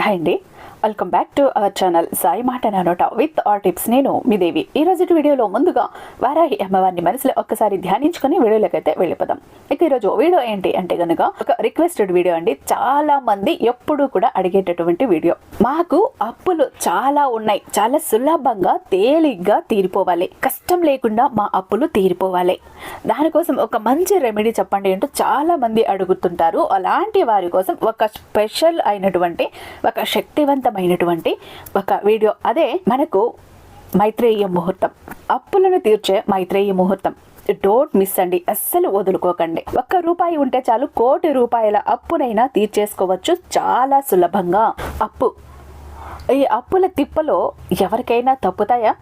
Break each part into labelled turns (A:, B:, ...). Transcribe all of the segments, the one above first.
A: Hi అండి welcome back to our channel Sai మాట నానోట విత్ ఆర్ టిప్స్ నేను మీ దేవి. ఈ రోజు వీడియోలో ముందుగా వారాహి అమ్మవారిని మనసులో ఒక్కసారి ధ్యానించుకొని వీడియోలోకి అయితే వెళ్ళిపోదాం. ఇక ఈరోజు వీడియో ఏంటి అంటే కనుక ఒక రిక్వెస్టెడ్ వీడియో అండి. చాలా మంది ఎప్పుడు కూడా అడిగేటటువంటి వీడియో మాకు అప్పులు చాలా ఉన్నాయి. చాలా సులభంగా తేలిగ్గా తీరిపోవాలి. కష్టం లేకుండా మా అప్పులు తీరిపోవాలి. దానికోసం ఒక మంచి రెమెడీ చెప్పండి అంటూ చాలా మంది అడుగుతుంటారు. అలాంటి వారి కోసం ఒక స్పెషల్ అయినటువంటి ఒక శక్తివంతమైనటువంటి ఒక వీడియో. అదే మనకు మైత్రేయ ముహూర్తం. అప్పులను తీర్చే మైత్రేయ ముహూర్తం. డోంట్ మిస్ అండి. అస్సలు వదులుకోకండి. ఒక్క రూపాయి ఉంటే చాలు కోటి రూపాయల అప్పునైనా తీర్చేసుకోవచ్చు. చాలా సులభంగా. అప్పు. ఈ అప్పుల తిప్పలో ఎవరికైనా తప్పుతాయా?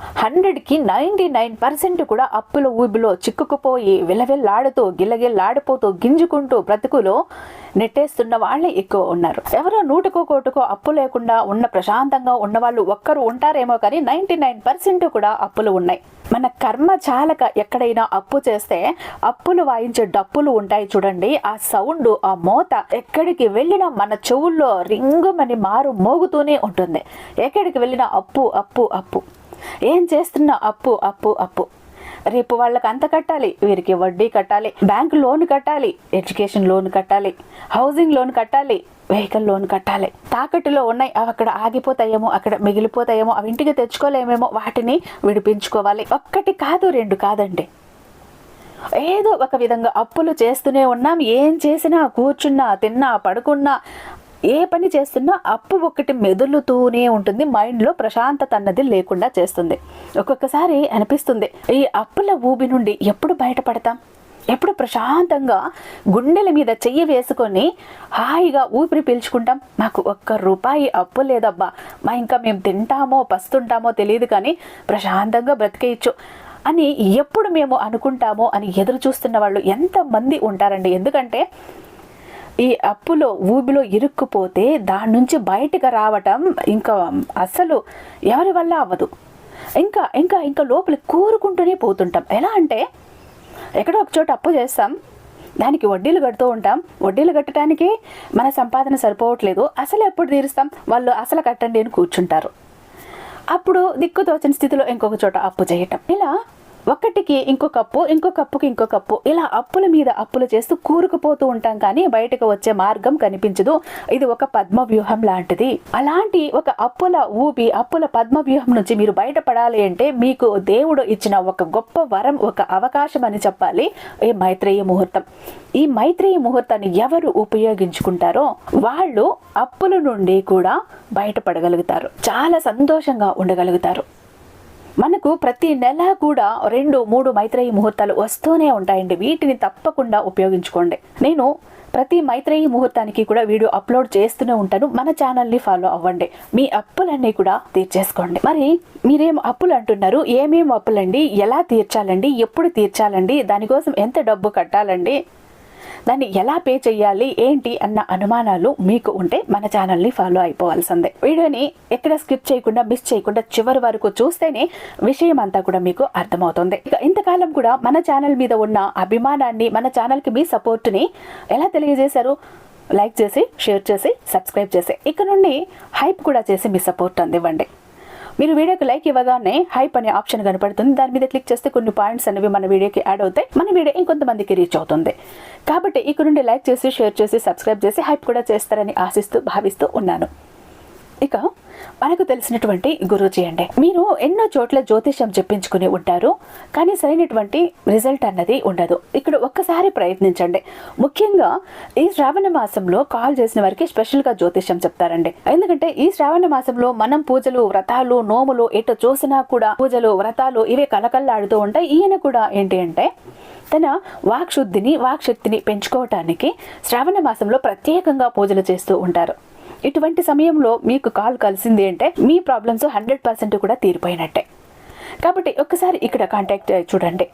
A: హండ్రెడ్కి నైంటీ నైన్ పర్సెంట్ కూడా అప్పుల ఊబిలో చిక్కుకుపోయి విలవిల్లాడుతూ గిల్లగిల్లాడిపోతూ గింజుకుంటూ బ్రతుకులో నెట్టేస్తున్న వాళ్ళే ఎక్కువ ఉన్నారు. ఎవరో నూటుకో కోటుకో అప్పు లేకుండా ఉన్న ప్రశాంతంగా ఉన్నవాళ్ళు ఒక్కరు ఉంటారేమో కానీ నైంటీ నైన్ పర్సెంట్ కూడా అప్పులు ఉన్నాయి. మన కర్మ చాలక ఎక్కడైనా అప్పు చేస్తే అప్పులు వాయించే డప్పులు ఉంటాయి చూడండి. ఆ సౌండ్ ఆ మోత ఎక్కడికి వెళ్ళినా మన చెవుల్లో రింగుమని మారు మోగుతూనే ఉంటుంది. ఎక్కడికి వెళ్ళినా అప్పు అప్పు అప్పు. ఏం చేస్తున్నా అప్పు అప్పు అప్పు. రేపు వాళ్ళకి అంత కట్టాలి. వీరికి వడ్డీ కట్టాలి. బ్యాంక్ లోన్ కట్టాలి. ఎడ్యుకేషన్ లోన్ కట్టాలి. హౌసింగ్ లోన్ కట్టాలి. వెహికల్ లోన్ కట్టాలి. తాకట్టులో ఉన్నాయి. అవి అక్కడ ఆగిపోతాయేమో అక్కడ మిగిలిపోతాయేమో అవి ఇంటికి తెచ్చుకోలేమేమో వాటిని విడిపించుకోవాలి. ఒక్కటి కాదు రెండు కాదండి. ఏదో ఒక విధంగా అప్పులు చేస్తూనే ఉన్నాం. ఏం చేసినా కూర్చున్నా తిన్నా పడుకున్నా ఏ పని చేస్తున్నా అప్పు ఒకటి మెదులుతూనే ఉంటుంది. మైండ్లో ప్రశాంతత అన్నది లేకుండా చేస్తుంది. ఒక్కొక్కసారి అనిపిస్తుంది ఈ అప్పుల ఊబి నుండి ఎప్పుడు బయటపడతాం? ఎప్పుడు ప్రశాంతంగా గుండెల మీద చెయ్యి వేసుకొని హాయిగా ఊపిరి పీల్చుకుంటాం? మాకు ఒక్క రూపాయి అప్పు లేదబ్బా. మా ఇంకా మేము తింటామో పస్తుంటామో తెలియదు కానీ ప్రశాంతంగా బ్రతికేయచ్చు అని ఎప్పుడు మేము అనుకుంటామో అని ఎదురు చూస్తున్న వాళ్ళు ఎంతమంది ఉంటారండి. ఎందుకంటే ఈ అప్పులో ఊబిలో ఇరుక్కుపోతే దాని నుంచి బయటకు రావటం ఇంకా అసలు ఎవరి వల్ల అవ్వదు. ఇంకా ఇంకా ఇంకా లోపల కూరుకుంటూనే పోతుంటాం. ఎలా అంటే ఎక్కడో ఒక చోట అప్పు చేస్తాం. దానికి వడ్డీలు కడుతూ ఉంటాం. వడ్డీలు కట్టడానికి మన సంపాదన సరిపోవట్లేదు. అసలు ఎప్పుడు తీరుస్తాం? వాళ్ళు అసలు కట్టండి అని కూర్చుంటారు. అప్పుడు దిక్కుతోచని స్థితిలో ఇంకొక చోట అప్పు చేయటం. ఇలా ఒక్కటికి ఇంకొక అప్పు ఇంకొక అప్పుకి ఇంకొక అప్పు ఇలా అప్పుల మీద అప్పులు చేస్తూ కూరుకుపోతూ ఉంటాం కానీ బయటకు వచ్చే మార్గం కనిపించదు. ఇది ఒక పద్మ వ్యూహం లాంటిది. అలాంటి ఒక అప్పుల ఊపి అప్పుల పద్మ వ్యూహం నుంచి మీరు బయటపడాలి అంటే మీకు దేవుడు ఇచ్చిన ఒక గొప్ప వరం ఒక అవకాశం అని చెప్పాలి ఈ మైత్రేయ ముహూర్తం. ఈ మైత్రేయ ముహూర్తాన్ని ఎవరు ఉపయోగించుకుంటారో వాళ్ళు అప్పుల నుండి కూడా బయటపడగలుగుతారు. చాలా సంతోషంగా ఉండగలుగుతారు. మనకు ప్రతి నెల కూడా రెండు మూడు మైత్రేయి ముహూర్తాలు వస్తూనే ఉంటాయండి. వీటిని తప్పకుండా ఉపయోగించుకోండి. నేను ప్రతి మైత్రేయి ముహూర్తానికి కూడా వీడియో అప్లోడ్ చేస్తూనే ఉంటాను. మన ఛానల్ని ఫాలో అవ్వండి. మీ అప్పులన్నీ కూడా తీర్చేసుకోండి. మరి మీరేం అప్పులు అంటున్నారు? ఏమేం అప్పులండి? ఎలా తీర్చాలండి? ఎప్పుడు తీర్చాలండి? దానికోసం ఎంత డబ్బు కట్టాలండి? దాన్ని ఎలా పే చేయాలి ఏంటి అన్న అనుమానాలు మీకు ఉంటే మన ఛానల్ని ఫాలో అయిపోవాల్సిందే. వీడియోని ఎక్కడ స్కిప్ చేయకుండా మిస్ చేయకుండా చివరి వరకు చూస్తేనే విషయం అంతా కూడా మీకు అర్థమవుతుంది. ఇక ఇంతకాలం కూడా మన ఛానల్ మీద ఉన్న అభిమానాన్ని మన ఛానల్కి మీ సపోర్ట్ని ఎలా తెలియజేశారు? లైక్ చేసి షేర్ చేసి సబ్స్క్రైబ్ చేసి. ఇక నుండి హైప్ కూడా చేసి మీ సపోర్ట్ అందివ్వండి. మీరు వీడియోకి లైక్ ఇవ్వగానే హైప్ అనే ఆప్షన్ కనపడుతుంది. దాని మీద క్లిక్ చేస్తే కొన్ని పాయింట్స్ అనేవి మన వీడియోకి యాడ్ అవుతాయి. మన వీడియో ఇంకొంతమందికి రీచ్ అవుతుంది. కాబట్టి ఇక్కడ నుండి లైక్ చేసి షేర్ చేసి సబ్స్క్రైబ్ చేసి హైప్ కూడా చేస్తారని ఆశిస్తూ భావిస్తూ ఉన్నాను. ఇక మనకు తెలిసినటువంటి గురూజీ అండి. మీరు ఎన్నో చోట్ల జ్యోతిష్యం చెప్పించుకుని ఉంటారు కానీ సరైనటువంటి రిజల్ట్ అన్నది ఉండదు. ఇక్కడ ఒక్కసారి ప్రయత్నించండి. ముఖ్యంగా ఈ శ్రావణ మాసంలో కాల్ చేసిన వారికి స్పెషల్గా జ్యోతిష్యం చెప్తారండి. ఎందుకంటే ఈ శ్రావణ మాసంలో మనం పూజలు వ్రతాలు నోములు ఎటు చూసినా కూడా పూజలు వ్రతాలు ఇవే కలకల్లాడుతూ ఉంటాయి. ఈయన కూడా ఏంటి అంటే తన వాక్శుద్ధిని వాక్శక్తిని పెంచుకోవటానికి శ్రావణ మాసంలో ప్రత్యేకంగా పూజలు చేస్తూ ఉంటారు. ఇటువంటి సమయంలో మీకు కాల్ కలిసింది అంటే మీ ప్రాబ్లమ్స్ హండ్రెడ్ పర్సెంట్ కూడా తీరిపోయినట్టే. కాబట్టి ఒక్కసారి ఇక్కడ కాంటాక్ట్ చూడండి.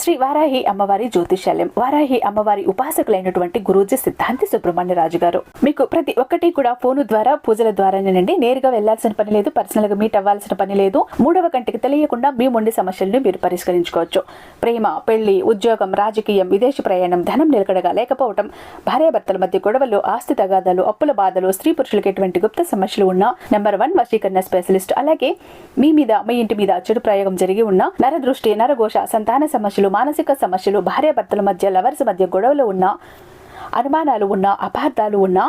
A: శ్రీ వారాహి అమ్మవారి జ్యోతిషాలయం వారాహి అమ్మవారి ఉపాసకులైనటువంటి గురూజీ సిద్ధాంతి సుబ్రహ్మణ్య రాజు గారు. మీకు ప్రతి ఒక్కటి కూడా ఫోను ద్వారా పూజల ద్వారానేనండి నేరుగా వెళ్ళాల్సిన పని లేదు పర్సనల్గా మీట్ అవ్వాల్సిన పని లేదు. మూడవ కంటికి తెలియకుండా మీ మొండి సమస్యలను మీరు పరిష్కరించుకోవచ్చు. ప్రేమ పెళ్ళి ఉద్యోగం రాజకీయం విదేశీ ప్రయాణం ధనం నిలకడగా లేకపోవడం భార్యాభర్తల మధ్య గొడవలు ఆస్తి తగాదాలు అప్పుల బాధలు స్త్రీ పురుషులకు ఎటువంటి గుప్త సమస్యలు ఉన్న నెంబర్ వన్ వశీకరణ స్పెషలిస్ట్ అలాగే మీ మీద మీ ఇంటి మీద చెడు ప్రయోగం జరిగి ఉన్న నరదృష్టి నరఘోష సంతాన సమస్యలు మానసిక సమస్యలు భార్యాభర్తల మధ్య లవర్స్ మధ్య గొడవలు ఉన్న అనుమానాలు ఉన్న అపార్థాలు ఉన్నా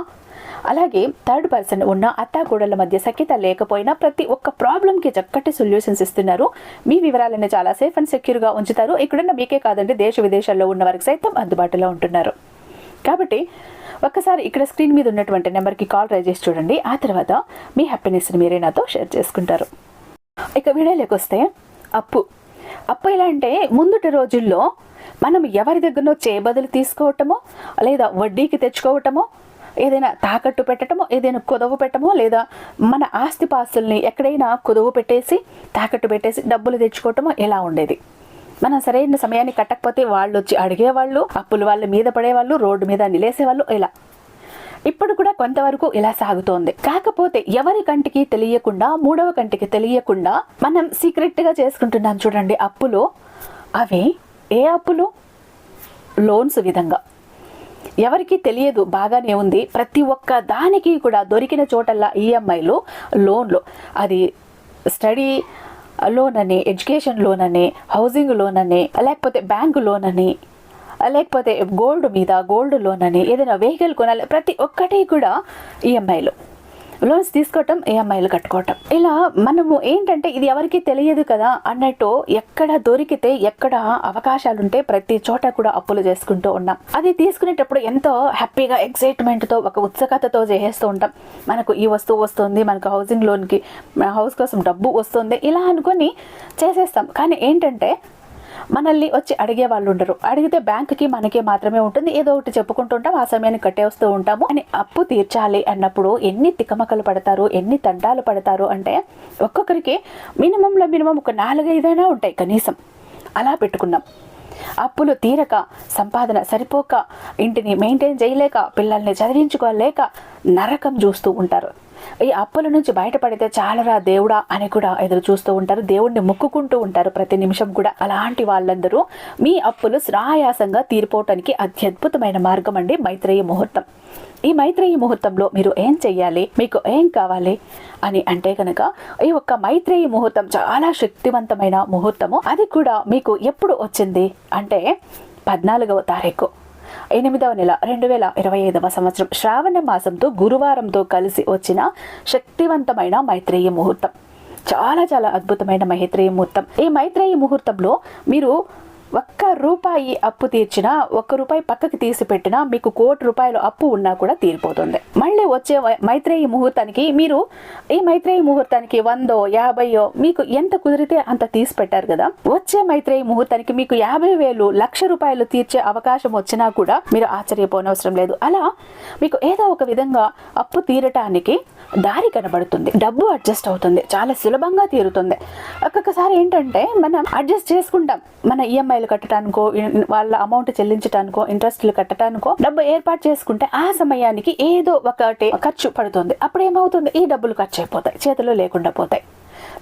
A: అలాగే థర్డ్ పర్సన్ ఉన్న అత్తాగూడల మధ్య సఖ్యత లేకపోయినా ప్రతి ఒక్క ప్రాబ్లంకి చక్కటి సొల్యూషన్స్ ఇస్తున్నారు. మీ వివరాలను చాలా సేఫ్ అండ్ సెక్యూర్గా ఉంచుతారు. ఇక్కడున్న మీకే కాదండి దేశ విదేశాల్లో ఉన్న వారికి సైతం అందుబాటులో ఉంటున్నారు. కాబట్టి ఒక్కసారి ఇక్కడ స్క్రీన్ మీద ఉన్నటువంటి నెంబర్కి కాల్ ట్రై చేసి చూడండి. ఆ తర్వాత మీ హ్యాపీనెస్ని మీరే నాతో షేర్ చేసుకుంటారు. ఇక వీడియోలోకి వస్తే అప్పు. అప్పు ఎలా అంటే ముందుటి రోజుల్లో మనం ఎవరి దగ్గరనో చేయబదులు తీసుకోవటమో లేదా వడ్డీకి తెచ్చుకోవటమో ఏదైనా తాకట్టు పెట్టడమో ఏదైనా కుదవ పెట్టమో లేదా మన ఆస్తిపాస్తుల్ని ఎక్కడైనా కుదవ పెట్టేసి తాకట్టు పెట్టేసి డబ్బులు తెచ్చుకోవటమో ఎలా ఉండేది. మనం సరైన సమయాన్ని కట్టకపోతే వాళ్ళు వచ్చి అడిగేవాళ్ళు అప్పులు వాళ్ళ మీద పడేవాళ్ళు రోడ్డు మీద నిలేసేవాళ్ళు ఇలా. ఇప్పుడు కూడా కొంతవరకు ఇలా సాగుతోంది. కాకపోతే ఎవరి కంటికి తెలియకుండా మూడవ కంటికి తెలియకుండా మనం సీక్రెట్గా చేసుకుంటున్నాం చూడండి అప్పులు. అవి ఏ అప్పులు? లోన్స్ విధంగా. ఎవరికి తెలియదు బాగానే ఉంది. ప్రతి ఒక్క దానికి కూడా దొరికిన చోటల్లా ఈఎంఐలు లోన్లు. అది స్టడీ లోన్ అని ఎడ్యుకేషన్ లోన్ అని హౌసింగ్ లోన్ అని లేకపోతే బ్యాంకు లోన్ అని లేకపోతే గోల్డ్ మీద గోల్డ్ లోన్ అని ఏదైనా వెహికల్ కొనాలి ప్రతి ఒక్కటి కూడా ఈఎంఐలు లోన్స్ తీసుకోవటం ఈఎంఐలు కట్టుకోవటం. ఇలా మనము ఏంటంటే ఇది ఎవరికి తెలియదు కదా అన్నట్టు ఎక్కడ దొరికితే ఎక్కడ అవకాశాలు ఉంటే ప్రతి చోట కూడా అప్పులు చేసుకుంటూ ఉన్నాం. అది తీసుకునేటప్పుడు ఎంతో హ్యాపీగా ఎక్సైట్మెంట్తో ఒక ఉత్సుకతతో చేసేస్తూ ఉంటాం. మనకు ఈ వస్తువు వస్తుంది మనకు హౌసింగ్ లోన్కి హౌస్ కోసం డబ్బు వస్తుంది ఇలా అనుకొని చేసేస్తాం. కానీ ఏంటంటే మనల్ని వచ్చి అడిగే వాళ్ళు ఉండరు. అడిగితే బ్యాంకుకి మనకే మాత్రమే ఉంటుంది. ఏదో ఒకటి చెప్పుకుంటుంటాం ఆ సమయాన్ని కట్టేస్తూ ఉంటాము. అని అప్పు తీర్చాలి అన్నప్పుడు ఎన్ని తికమకలు పడతారు ఎన్ని తండాలు పడతారు అంటే ఒక్కొక్కరికి మినిమంలో మినిమం ఒక నాలుగైదైనా ఉంటాయి కనీసం. అలా పెట్టుకున్నాం. అప్పులు తీరక సంపాదన సరిపోక ఇంటిని మెయింటైన్ చేయలేక పిల్లల్ని చదివించుకోలేక నరకం చూస్తూ ఉంటారు. ఈ అప్పుల నుంచి బయటపడితే చాలరా దేవుడా అని కూడా ఎదురు చూస్తూ ఉంటారు. దేవుణ్ణి మొక్కుకుంటూ ఉంటారు ప్రతి నిమిషం కూడా. అలాంటి వాళ్ళందరూ మీ అప్పులు శ్రాయాసంగా తీరిపోవటానికి అత్యద్భుతమైన మార్గం అండి మైత్రేయ ముహూర్తం. ఈ మైత్రేయి ముహూర్తంలో మీరు ఏం చెయ్యాలి? మీకు ఏం కావాలి? అని అంటే కనుక ఈ ఒక్క మైత్రేయి ముహూర్తం చాలా శక్తివంతమైన ముహూర్తము. అది కూడా మీకు ఎప్పుడు వచ్చింది? అంటే పద్నాలుగవ తారీఖు. ఎనిమిదవ నెల రెండు వేల ఇరవై ఐదవ సంవత్సరం శ్రావణ మాసంతో గురువారంతో కలిసి వచ్చిన శక్తివంతమైన మైత్రేయ ముహూర్తం. చాలా చాలా అద్భుతమైన మైత్రేయ ముహూర్తం. ఈ మైత్రేయ ముహూర్తంలో మీరు ఒక్క రూపాయి అప్పు తీర్చినా ఒక్క రూపాయి పక్కకి తీసి పెట్టినా మీకు కోటి రూపాయలు అప్పు ఉన్నా కూడా తీరిపోతుంది. మళ్ళీ వచ్చే మైత్రేయి ముహూర్తానికి మీరు ఈ మైత్రేయి ముహూర్తానికి వందో యాభైయో మీకు ఎంత కుదిరితే అంత తీసి పెట్టారు కదా. వచ్చే మైత్రేయి ముహూర్తానికి మీకు యాభై వేలు లక్ష రూపాయలు తీర్చే అవకాశం వచ్చినా కూడా మీరు ఆశ్చర్యపోనవసరం లేదు. అలా మీకు ఏదో ఒక విధంగా అప్పు తీరటానికి దారి కనబడుతుంది. డబ్బు అడ్జస్ట్ అవుతుంది. చాలా సులభంగా తీరుతుంది. ఒక్కొక్కసారి ఏంటంటే మనం అడ్జస్ట్ చేసుకుంటాం. మన ఈఎంఐ రూపాయలు కట్టడానికో వాళ్ళ అమౌంట్ చెల్లించడానికో ఇంట్రెస్ట్లు కట్టడానికో డబ్బు ఏర్పాటు చేసుకుంటే ఆ సమయానికి ఏదో ఒకటి ఖర్చు పడుతుంది. అప్పుడు ఏమవుతుంది ఈ డబ్బులు ఖర్చు అయిపోతాయి చేతిలో లేకుండా పోతాయి.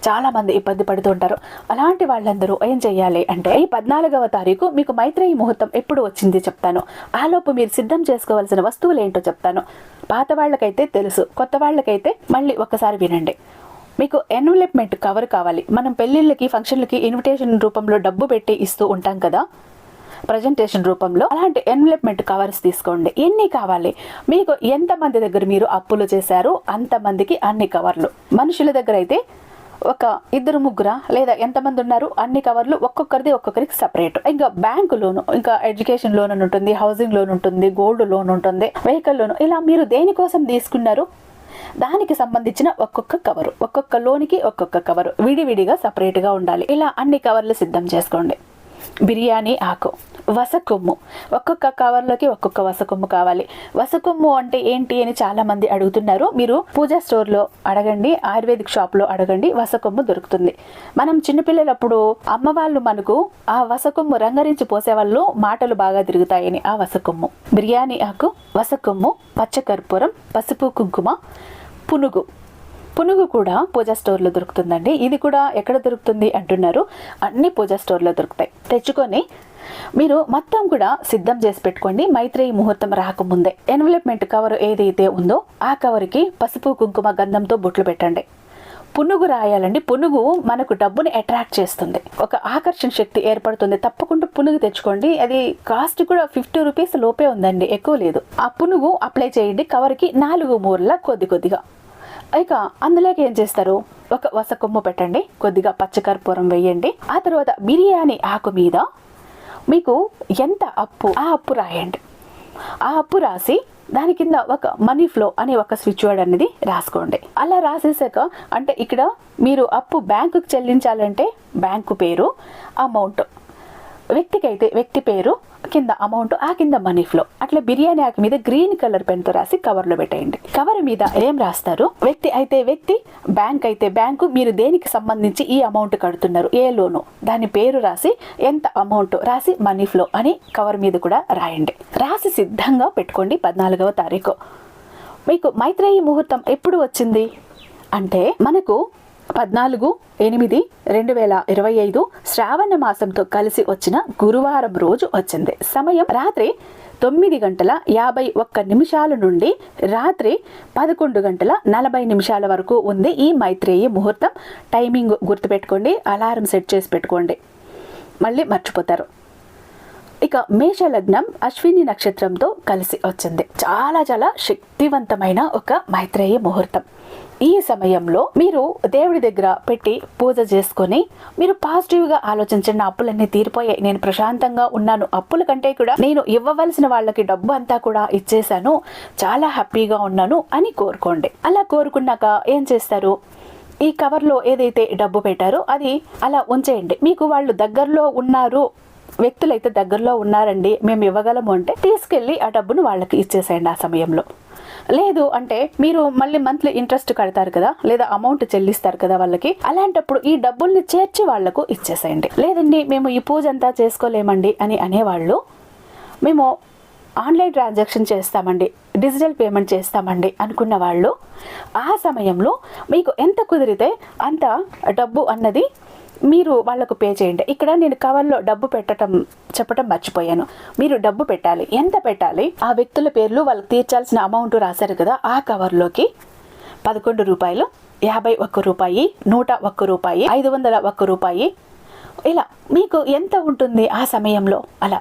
A: చాలా మంది ఇబ్బంది పడుతుంటారు అలాంటి వాళ్ళందరూ ఏం చెయ్యాలి అంటే ఈ పద్నాలుగవ తారీఖు మీకు మైత్రేయి ముహూర్తం ఎప్పుడు వచ్చింది చెప్తాను. ఆలోపు మీరు సిద్ధం చేసుకోవాల్సిన వస్తువులు ఏంటో చెప్తాను. పాత వాళ్ళకైతే తెలుసు. కొత్త వాళ్ళకైతే మళ్ళీ ఒక్కసారి వినండి. మీకు ఎన్వలప్మెంట్ కవర్ కావాలి. మనం పెళ్ళిళ్ళకి ఫంక్షన్లకి ఇన్విటేషన్ రూపంలో డబ్బు పెట్టి ఇస్తూ ఉంటాం కదా? ప్రజెంటేషన్ రూపంలో. అలాంటి ఎన్వలప్మెంట్ కవర్స్ తీసుకోండి. ఎన్ని కావాలి? మీకు ఎంతమంది దగ్గర మీరు అప్పులు చేశారు? అంతమందికి అన్ని కవర్లు మనుషుల దగ్గర అయితే ఒక ఇద్దరు ముగ్గురా లేదా ఎంతమంది ఉన్నారు? అన్ని కవర్లు ఒక్కొక్కరిది ఒక్కొక్కరికి సపరేట్ ఇంకా బ్యాంకు లోను ఇంకా ఎడ్యుకేషన్ లోన్ ఉంటుంది హౌసింగ్ లోన్ ఉంటుంది గోల్డ్ లోన్ ఉంటుంది వెహికల్ లోన్ ఇలా మీరు దేనికోసం తీసుకున్నారు? దానికి సంబంధించిన ఒక్కొక్క కవరు ఒక్కొక్క లోనికి ఒక్కొక్క కవరు విడివిడిగా సపరేట్గా ఉండాలి. ఇలా అన్ని కవర్లు సిద్ధం చేసుకోండి. బిర్యానీ ఆకు వసకొమ్ము. ఒక్కొక్క కవర్లోకి ఒక్కొక్క వసకొమ్ము కావాలి. వసకొమ్ము అంటే ఏంటి అని చాలామంది అడుగుతున్నారు. మీరు పూజా స్టోర్లో అడగండి ఆయుర్వేదిక్ షాప్లో అడగండి వసకొమ్ము దొరుకుతుంది. మనం చిన్నపిల్లలప్పుడు అమ్మవాళ్ళు మనకు ఆ వసకొమ్ము రంగరించి పోసేవాళ్ళు మాటలు బాగా తిరుగుతాయని ఆ వసకొమ్ము. బిర్యానీ ఆకు వసకొమ్ము పచ్చకర్పూరం పసుపు కుంకుమ పునుగు. పునుగు కూడా పూజా స్టోర్లో దొరుకుతుందండి. ఇది కూడా ఎక్కడ దొరుకుతుంది అంటున్నారు. అన్ని పూజా స్టోర్లో దొరుకుతాయి. తెచ్చుకొని మీరు మొత్తం కూడా సిద్ధం చేసి పెట్టుకోండి. మైత్రేయి ముహూర్తం రాకముందే. ఎన్వలప్మెంట్ కవర్ ఏదైతే ఉందో ఆ కవర్కి పసుపు కుంకుమ గంధంతో బొట్లు పెట్టండి. పునుగు రాయాలండి. పునుగు మనకు డబ్బుని అట్రాక్ట్ చేస్తుంది. ఒక ఆకర్షణ శక్తి ఏర్పడుతుంది. తప్పకుండా పునుగు తెచ్చుకోండి. అది కాస్ట్ కూడా ఫిఫ్టీ రూపీస్ లోపే ఉందండి. ఎక్కువ లేదు. ఆ పునుగు అప్లై చేయండి. కవర్కి నాలుగు మూరల కొద్ది కొద్దిగా. ఇక అందులోకి ఏం చేస్తారు? ఒక వస కొమ్ము పెట్టండి. కొద్దిగా పచ్చకర్పూరం వేయండి. ఆ తర్వాత బిర్యానీ ఆకు మీద మీకు ఎంత అప్పు? ఆ అప్పు రాయండి. ఆ అప్పు రాసి దాని కింద ఒక మనీ ఫ్లో అనే ఒక స్విచ్ వర్డ్ అనేది రాసుకోండి. అలా రాసేసాక అంటే ఇక్కడ మీరు అప్పు బ్యాంకుకి చెల్లించాలంటే బ్యాంకు పేరు అమౌంట్ వ్యక్తికి అయితే వ్యక్తి పేరు కింద అమౌంట్ ఆ కింద మనీ ఫ్లో అట్లా బిర్యానీ ఆకు మీద గ్రీన్ కలర్ పెన్తో రాసి కవర్లో పెట్టేయండి. కవర్ మీద ఏం రాస్తారు? వ్యక్తి అయితే వ్యక్తి బ్యాంక్ అయితే బ్యాంకు మీరు దేనికి సంబంధించి ఈ అమౌంట్ కడుతున్నారు? ఏ లోను? దాని పేరు రాసి ఎంత అమౌంట్ రాసి మనీ ఫ్లో అని కవర్ మీద కూడా రాయండి. రాసి సిద్ధంగా పెట్టుకోండి పద్నాలుగవ తారీఖు. మీకు మైత్రేయి ముహూర్తం ఎప్పుడు వచ్చింది? అంటే మనకు పద్నాలుగు ఎనిమిది రెండు వేల ఇరవై ఐదు శ్రావణ మాసంతో కలిసి వచ్చిన గురువారం రోజు వచ్చింది. సమయం రాత్రి తొమ్మిది గంటల యాభై ఒక్క నిమిషాల నుండి రాత్రి పదకొండు గంటల నలభై నిమిషాల వరకు ఉంది ఈ మైత్రేయ ముహూర్తం. టైమింగ్ గుర్తుపెట్టుకోండి అలారం సెట్ చేసి పెట్టుకోండి. మళ్ళీ మర్చిపోతారు. ఇక మేష లగ్నం అశ్విని నక్షత్రంతో కలిసి వచ్చింది. చాలా చాలా శక్తివంతమైన ఒక మైత్రేయ ముహూర్తం. ఈ సమయంలో మీరు దేవుడి దగ్గర పెట్టి పూజ చేసుకొని మీరు పాజిటివ్గా ఆలోచించిన అప్పులన్నీ తీరిపోయాయి. నేను ప్రశాంతంగా ఉన్నాను. అప్పుల కంటే కూడా నేను ఇవ్వవలసిన వాళ్ళకి డబ్బు అంతా కూడా ఇచ్చేసాను చాలా హ్యాపీగా ఉన్నాను అని కోరుకోండి. అలా కోరుకున్నాక ఏం చేస్తారు? ఈ కవర్లో ఏదైతే డబ్బు పెట్టారో అది అలా ఉంచేయండి. మీకు వాళ్ళు దగ్గరలో ఉన్నారు వ్యక్తులైతే దగ్గరలో ఉన్నారండి మేము ఇవ్వగలము అంటే తీసుకెళ్ళి ఆ డబ్బును వాళ్ళకి ఇచ్చేసేయండి ఆ సమయంలో. లేదు అంటే మీరు మళ్ళీ మంత్లీ ఇంట్రెస్ట్ కడతారు కదా లేదా అమౌంట్ చెల్లిస్తారు కదా వాళ్ళకి అలాంటప్పుడు ఈ డబ్బుల్ని చేర్చి వాళ్ళకు ఇచ్చేసేయండి. లేదండి మేము ఈ పూజ అంతా చేసుకోలేమండి అని అనేవాళ్ళు మేము ఆన్లైన్ ట్రాన్సాక్షన్ చేస్తామండి డిజిటల్ పేమెంట్ చేస్తామండి అనుకున్న వాళ్ళు ఆ సమయంలో మీకు ఎంత కుదిరితే అంత డబ్బు అన్నది మీరు వాళ్ళకు పే చేయండి. ఇక్కడ నేను కవర్లో డబ్బు పెట్టడం చెప్పడం మర్చిపోయాను. మీరు డబ్బు పెట్టాలి. ఎంత పెట్టాలి? ఆ వ్యక్తుల పేర్లు వాళ్ళకి తీర్చాల్సిన అమౌంట్ రాశారు కదా ఆ కవర్లోకి పదకొండు రూపాయలు యాభై ఒక్క రూపాయి నూట ఒక్క రూపాయి ఐదు వందల ఒక్క రూపాయి ఇలా మీకు ఎంత ఉంటుంది ఆ సమయంలో? అలా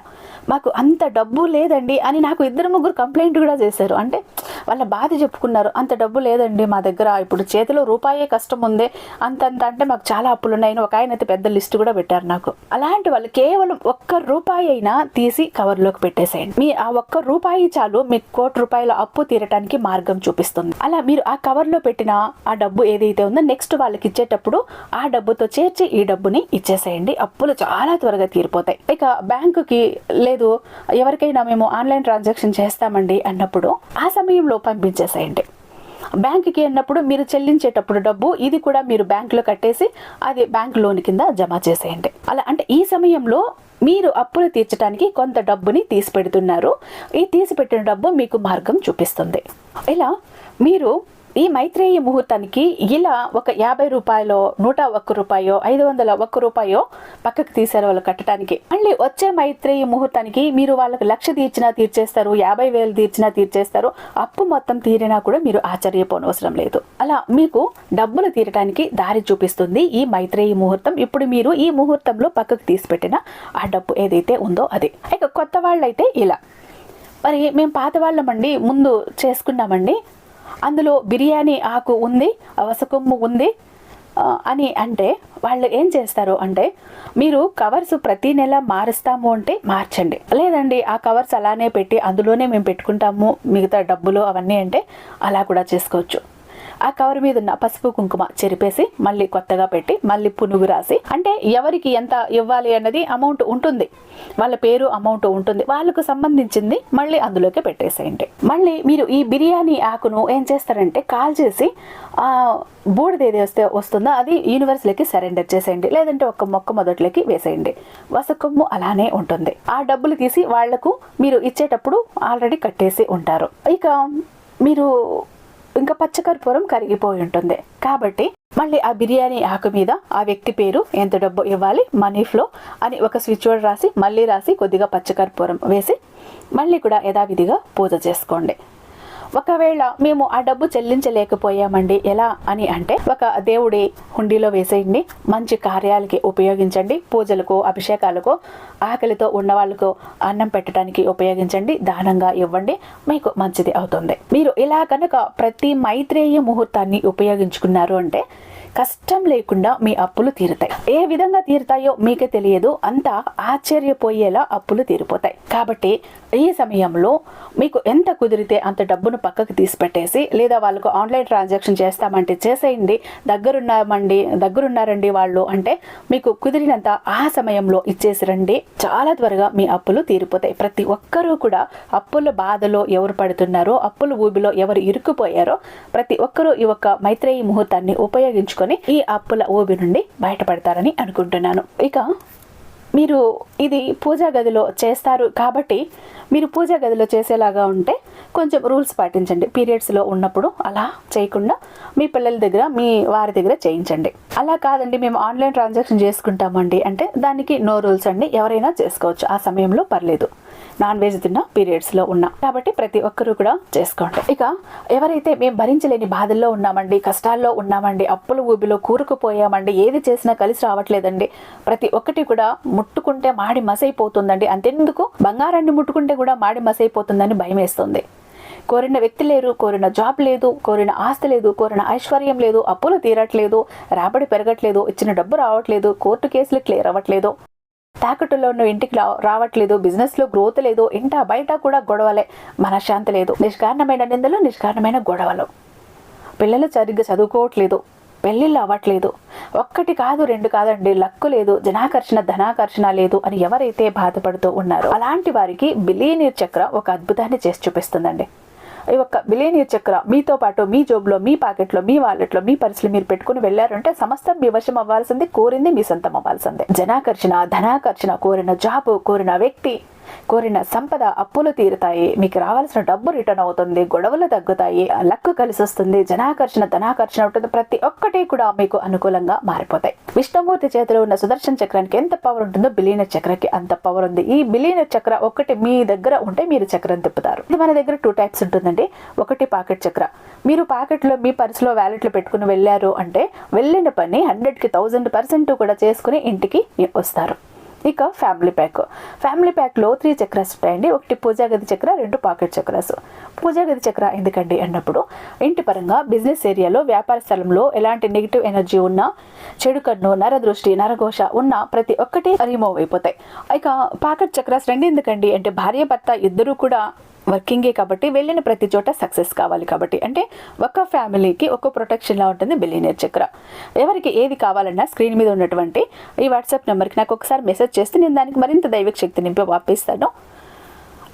A: మాకు అంత డబ్బు లేదండి అని నాకు ఇద్దరు ముగ్గురు కంప్లైంట్ కూడా చేశారు. అంటే వాళ్ళ బాధ చెప్పుకున్నారు. అంత డబ్బు లేదండి మా దగ్గర. ఇప్పుడు చేతిలో రూపాయే కష్టం ఉంది. అంతంత అంటే మాకు చాలా అప్పులు ఉన్నాయని ఒక ఆయన అయితే పెద్ద లిస్ట్ కూడా పెట్టారు నాకు. అలాంటి వాళ్ళు కేవలం ఒక్క రూపాయి అయినా తీసి కవర్లోకి పెట్టేసేయండి. మీ ఆ ఒక్క రూపాయి చాలు మీకు కోటి రూపాయల అప్పు తీరటానికి మార్గం చూపిస్తుంది. అలా మీరు ఆ కవర్లో పెట్టిన ఆ డబ్బు ఏదైతే ఉందో నెక్స్ట్ వాళ్ళకి ఇచ్చేటప్పుడు ఆ డబ్బుతో చేర్చి ఈ డబ్బుని ఇచ్చేసేయండి. అప్పులు చాలా త్వరగా తీరిపోతాయి. ఇక బ్యాంకుకి లేదు ఎవరికైనా మేము ఆన్లైన్ ట్రాన్సాక్షన్ చేస్తామండి అన్నప్పుడు ఆ సమయంలో పంపించేసేయండి. బ్యాంకుకి అన్నప్పుడు మీరు చెల్లించేటప్పుడు డబ్బు ఇది కూడా మీరు బ్యాంకులో కట్టేసి అది బ్యాంక్ లోన్ కింద జమ చేసేయండి. అలా అంటే ఈ సమయంలో మీరు అప్పులు తీర్చడానికి కొంత డబ్బుని తీసి పెడుతున్నారు ఈ తీసి పెట్టిన డబ్బు మీకు మార్గం చూపిస్తుంది. ఇలా మీరు ఈ మైత్రేయ ముహూర్తానికి ఇలా ఒక యాభై రూపాయలు నూట ఒక్క రూపాయో ఐదు వందల ఒక్క రూపాయో పక్కకు తీసారు వాళ్ళు కట్టడానికి. మళ్ళీ వచ్చే మైత్రేయ ముహూర్తానికి మీరు వాళ్ళకి లక్ష తీర్చినా తీర్చేస్తారు యాభై వేలు తీర్చినా తీర్చేస్తారు. అప్పు మొత్తం తీరినా కూడా మీరు ఆశ్చర్యపోనవసరం లేదు. అలా మీకు డబ్బులు తీరడానికి దారి చూపిస్తుంది ఈ మైత్రేయ ముహూర్తం. ఇప్పుడు మీరు ఈ ముహూర్తంలో పక్కకు తీసిపెట్టిన ఆ డబ్బు ఏదైతే ఉందో అది. ఇక కొత్త వాళ్ళైతే ఇలా. మరి మేము పాత వాళ్ళమండి ముందు చేసుకున్నామండి. అందులో బిర్యానీ ఆకు ఉంది అవసకొమ్ము ఉంది అని అంటే వాళ్ళు ఏం చేస్తారు అంటే మీరు కవర్స్ ప్రతి నెల మారుస్తాము అంటే మార్చండి. లేదండి ఆ కవర్స్ అలానే పెట్టి అందులోనే మేము పెట్టుకుంటాము మిగతా డబ్బులు అవన్నీ అంటే అలా కూడా చేసుకోవచ్చు. ఆ కవర్ మీద ఉన్న పసుపు కుంకుమ చెరిపేసి మళ్ళీ కొత్తగా పెట్టి మళ్ళీ పునుగు రాసి అంటే ఎవరికి ఎంత ఇవ్వాలి అన్నది అమౌంట్ ఉంటుంది. వాళ్ళ పేరు అమౌంట్ ఉంటుంది. వాళ్ళకు సంబంధించింది మళ్ళీ అందులోకి పెట్టేసేయండి. మళ్ళీ మీరు ఈ బిర్యానీ ఆకును ఏం చేస్తారంటే కాల్ చేసి ఆ బూడిద ఏది వస్తే వస్తుందో అది యూనివర్స్లోకి సరెండర్ చేసేయండి. లేదంటే ఒక మొక్క మొదట్లోకి వేసేయండి. వసకొమ్ము అలానే ఉంటుంది. ఆ డబ్బులు తీసి వాళ్ళకు మీరు ఇచ్చేటప్పుడు ఆల్రెడీ కట్టేసి ఉంటారు. ఇక మీరు ఇంకా పచ్చకర్పూరం కరిగిపోయి ఉంటుంది. కాబట్టి మళ్ళీ ఆ బిర్యానీ ఆకు మీద ఆ వ్యక్తి పేరు ఎంత డబ్బు ఇవ్వాలి మనీ ఫ్లో అని ఒక స్విచ్ బోర్డ్ రాసి మళ్ళీ రాసి కొద్దిగా పచ్చకర్పూరం వేసి మళ్ళీ కూడా యథావిధిగా పూజ చేసుకోండి. ఒకవేళ మేము ఆ డబ్బు చెల్లించలేకపోయామండి ఎలా అని అంటే ఒక దేవుడి హుండీలో వేసేయండి మంచి కార్యాలకి ఉపయోగించండి పూజలకు అభిషేకాలకు ఆకలితో ఉన్న వాళ్ళకు అన్నం పెట్టడానికి ఉపయోగించండి దానంగా ఇవ్వండి మీకు మంచిది అవుతుంది. మీరు ఇలా కనుక ప్రతి మైత్రేయ ముహూర్తాన్ని ఉపయోగించుకున్నారు అంటే కష్టం లేకుండా మీ అప్పులు తీరుతాయి. ఏ విధంగా తీరుతాయో మీకే తెలియదు. అంతా ఆశ్చర్యపోయేలా అప్పులు తీరిపోతాయి. కాబట్టి ఈ సమయంలో మీకు ఎంత కుదిరితే అంత డబ్బును పక్కకు తీసి పెట్టేసి లేదా వాళ్ళకు ఆన్లైన్ ట్రాన్సాక్షన్ చేస్తామంటే చేసేయండి. దగ్గరున్నామండి దగ్గరున్నారండి వాళ్ళు అంటే మీకు కుదిరినంత ఆ సమయంలో ఇచ్చేసి రండి. చాలా త్వరగా మీ అప్పులు తీరిపోతాయి. ప్రతి ఒక్కరూ కూడా అప్పుల బాధలో ఎవరు పడుతున్నారో అప్పుల ఊబిలో ఎవరు ఇరుక్కుపోయారో ప్రతి ఒక్కరూ ఈ ఒక్క మైత్రేయి ముహూర్తాన్ని ఉపయోగించుకొని ఈ అప్పుల ఊబి నుండి బయటపడతారని అనుకుంటున్నాను. ఇక మీరు ఇది పూజా గదిలో చేస్తారు కాబట్టి మీరు పూజా గదిలో చేసేలాగా ఉంటే కొంచెం రూల్స్ పాటించండి. పీరియడ్స్లో ఉన్నప్పుడు అలా చేయకుండా మీ పిల్లల దగ్గర మీ వారి దగ్గర చేయించండి. అలా కాదండి మేము ఆన్లైన్ ట్రాన్సాక్షన్ చేసుకుంటామండి. అంటే దానికి నో రూల్స్ అండి ఎవరైనా చేసుకోవచ్చు. ఆ సమయంలో పర్లేదు. నాన్ వెజ్ తిన్న పీరియడ్స్లో ఉన్నా. కాబట్టి ప్రతి ఒక్కరూ కూడా చేసుకోండి. ఇక ఎవరైతే మేము భరించలేని బాధల్లో ఉన్నామండి కష్టాల్లో ఉన్నామండి అప్పుల ఊబిలో కూరుకుపోయామండి ఏది చేసినా కలిసి రావట్లేదండి ప్రతి ఒక్కటి కూడా ముట్టుకుంటే మాడి మసైపోతుందండి. అంతెందుకు? బంగారాన్ని ముట్టుకుంటే కూడా మాడి మసైపోతుందని భయం వేస్తుంది కోరిన వ్యక్తి లేరు కోరిన జాబ్ లేదు కోరిన ఆస్తి లేదు కోరిన ఐశ్వర్యం లేదు అప్పులు తీరట్లేదు రాబడి పెరగట్లేదు ఇచ్చిన డబ్బు రావట్లేదు కోర్టు కేసులు క్లియర్ అవ్వట్లేదు. తాకట్టులో నువ్వు ఇంటికి రావట్లేదు బిజినెస్లో గ్రోత్ లేదు ఇంట బయట కూడా గొడవలే. మనశ్శాంతి లేదు. నిష్కారణమైన నిందలు నిష్కారణమైన గొడవలు. పిల్లలు సరిగ్గా చదువుకోవట్లేదు పెళ్ళిళ్ళు అవ్వట్లేదు. ఒక్కటి కాదు రెండు కాదండి లక్కు లేదు జనాకర్షణ ధనాకర్షణ లేదు అని ఎవరైతే బాధపడుతూ ఉన్నారో అలాంటి వారికి బిలియనీర్ చక్ర ఒక అద్భుతాన్ని చేసి చూపిస్తుందండి. ఈ యొక్క బిలేనియర్ చక్ర మీతో పాటు మీ జోబులో మీ పాకెట్లో మీ వాలెట్లో మీ పర్సులు మీరు పెట్టుకుని వెళ్ళారంటే సమస్తం మీ వశం అవ్వాల్సింది కోరింది మీ సొంతం అవ్వాల్సిందే. జనాకర్షణ ధనాకర్షణ కోరిన జాబ్ కోరిన వ్యక్తి కోరిన సంపద అప్పులు తీరుతాయి. మీకు రావాల్సిన డబ్బు రిటర్న్ అవుతుంది. గొడవలు తగ్గుతాయి. లక్కు కలిసి వస్తుంది. జనాకర్షణ ధనాకర్షణ ఉంటుంది. ప్రతి ఒక్కటి కూడా మీకు అనుకూలంగా మారిపోతాయి. విష్ణుమూర్తి చేతిలో ఉన్న సుదర్శన చక్రానికి ఎంత పవర్ ఉంటుందో బిలీన చక్రకి అంత పవర్ ఉంది. ఈ బిలీన చక్ర ఒకటి మీ దగ్గర ఉంటే మీరు చక్రం తిప్పుతారు. ఇది మన దగ్గర టూ టైప్స్ ఉంటుందండి. ఒకటి పాకెట్ చక్ర. మీరు పాకెట్లో మీ పర్సులో వ్యాలెట్లు పెట్టుకుని వెళ్ళారు అంటే వెళ్ళిన పని హండ్రెడ్కి థౌజండ్ పర్సెంట్ కూడా చేసుకుని ఇంటికి వస్తారు. ఇక ఫ్యామిలీ ప్యాక్. ఫ్యామిలీ ప్యాక్లో త్రీ చక్రాస్ ఉంటాయండి. ఒకటి పూజా గది చక్ర రెండు పాకెట్ చక్రాస్. పూజా గది చక్ర ఎందుకండి అన్నప్పుడు ఇంటి పరంగా బిజినెస్ ఏరియాలో వ్యాపార స్థలంలో ఎలాంటి నెగిటివ్ ఎనర్జీ ఉన్నా చెడు కన్ను నరదృష్టి నరఘోష ఉన్న ప్రతి ఒక్కటి రిమూవ్ అయిపోతాయి. ఇక పాకెట్ చక్రాస్ రెండు ఎందుకండి అంటే భార్య భర్త ఇద్దరూ కూడా వర్కింగే కాబట్టి వెళ్ళిన ప్రతి చోట సక్సెస్ కావాలి కాబట్టి. అంటే ఒక ఫ్యామిలీకి ఒక ప్రొటెక్షన్లా ఉంటుంది బిలియనర్ చక్ర. ఎవరికి ఏది కావాలన్నా స్క్రీన్ మీద ఉన్నటువంటి ఈ వాట్సాప్ నెంబర్కి నాకు ఒకసారి మెసేజ్ చేస్తే నేను దానికి మరింత దైవిక శక్తి నింపి పంపిస్తాను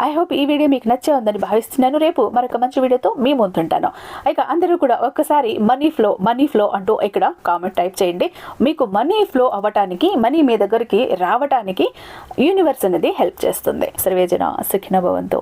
A: ఐ హోప్ ఈ వీడియో మీకు నచ్చే ఉందని భావిస్తున్నాను. రేపు మరొక మంచి వీడియోతో మీ ముందుంటాను ఇక అందరూ కూడా ఒక్కసారి మనీ ఫ్లో మనీ ఫ్లో అంటూ ఇక్కడ కామెంట్ టైప్ చేయండి. మీకు మనీ ఫ్లో అవ్వటానికి మనీ మీ దగ్గరికి రావటానికి యూనివర్స్ అనేది హెల్ప్ చేస్తుంది. సర్వేజన సుఖిన భవంతు.